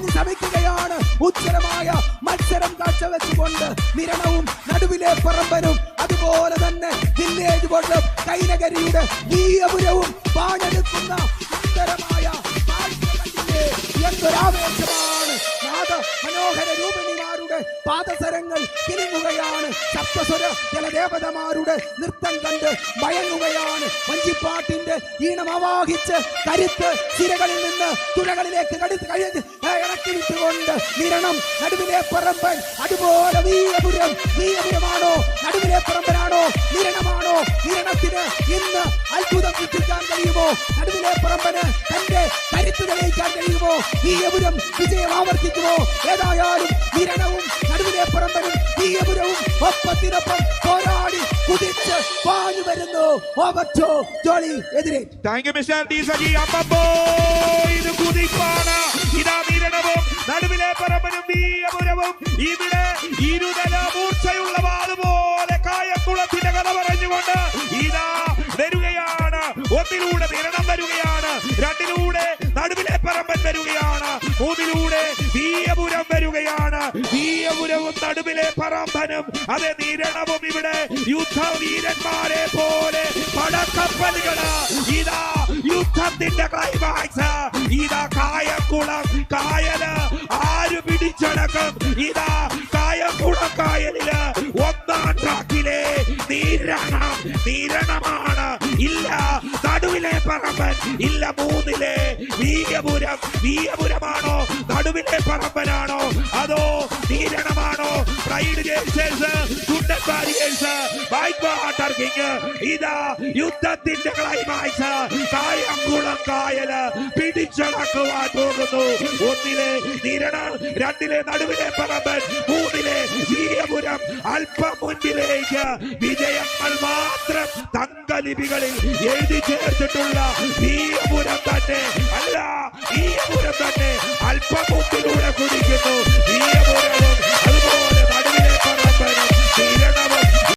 പാഞ്ഞു ശമിക്കുകയാണ് ഉജ്ജലമായ മത്സരം കാഴ്ചവെച്ചുകൊണ്ട് നിരണവും നടുവിലെ പറമ്പനും അതുപോലെ തന്നെ വില്ലേജ് ബോർഡും കൈനകരിയുടെ വീയപുരവും പാടെടുക്കുന്ന സുന്ദരമായ? എന്തൊരാവേശമാണ് നാദ മനോഹര പാദസരങ്ങൾ കിലുങ്ങുകയാണ് സപ്തസ്വര ജലദേവതമാരുടെ നൃത്തം കണ്ട് മയങ്ങുകയാണ്. വഞ്ചിപ്പാട്ടിന്റെ ഈണം അവാഹിച്ച് കരുത്ത് സിരകളിൽ നിന്ന് തുഴകളിലേക്ക് കടുത്ത് കഴിഞ്ഞ് ഇറക്കി വിട്ടുകൊണ്ട് നിരണം. നടുവിലെ പറമ്പൻ അതുപോലെ വീരപുരം. വീരപുരമാണോ? നടുവിലെ പറമ്പനാണോ? നിരണമാണോ? നിരണത്തിന് ഇന്ന് അത്ഭുതം സൃഷ്ടിക്കാൻ കഴിയുമോ നടുവിലെ പറമ്പന് തന്റെ കരുത്ത് തെളിയിക്കാൻ കഴിയുമോ? ഈ എപുരം വിജയം ആവർത്തിക്കുമോ? ഏതായാലും നിരണവും നടുവിലെ പറമ്പനും ഈ എപുരവും ഒപ്പത്തിനൊപ്പം പോരാടി കുതിച്ച് പാഞ്ഞു വരുന്നു. ഓവർടോ ജോളി എതിരെ. Thank you mister D Saji അമ്മപ്പോ ഇത് കുതിപ്പാണ്. ഇതാ നീരണവും നടുവിലെ പറമ്പനും വീയപുരവും ഇവിടെ ഇരുതല മൂർച്ചയുള്ള ഒന്നിലൂടെ നിരണം വരികയാണ്. രണ്ടിലൂടെ നടുവിലെ പറമ്പൻ വരികയാണ്. മൂന്നിലൂടെ വീയപുരം വരികയാണ്. വീയപുരവും നടുവിലെ പറമ്പനും അതെ നിരണവും ഇവിടെ യുദ്ധവീരന്മാരെ പോലെ പടക്കപ്പലുകൾ. ഇതാ യുദ്ധത്തിന്റെ ക്ലൈമാക്സ് ഇതാ കായംകുളം കായൽ. ആര് പിടിച്ചടക്കും? ഇതാ നീരണം നീരണമാണ് ഇല്ല നടുവിലെ പറമ്പൻ. ഇല്ല മൂന്നിലെ വീയപുരം വീയപുരമാണോ നടുവിലെ പറമ്പനാണോ? അതോ നീരണമാണോ ജേഴ്സേഴ്സ് കുണ്ടൻ വാരിയേഴ്സ് ബൈക്ക് വാട്ടർ കിങ് ഇതാ യുദ്ധത്തിന്റെ ക്ലൈമാക്സ്. കായംകുളം കായൽ പിടിച്ചടക്കുവാൻ പോകുന്നു. ഒന്നിലെ നിരണ രണ്ടിലെ നടുവിലെ പറമ്പൻ മൂന്നിലെ വീരപുരം അല്പം മുൻപിലേക്ക് വിജയങ്ങൾ മാത്രം തങ്കലിപികളിൽ എഴുതി ചേർത്തിട്ടുള്ള വീയപുരം തന്നെ.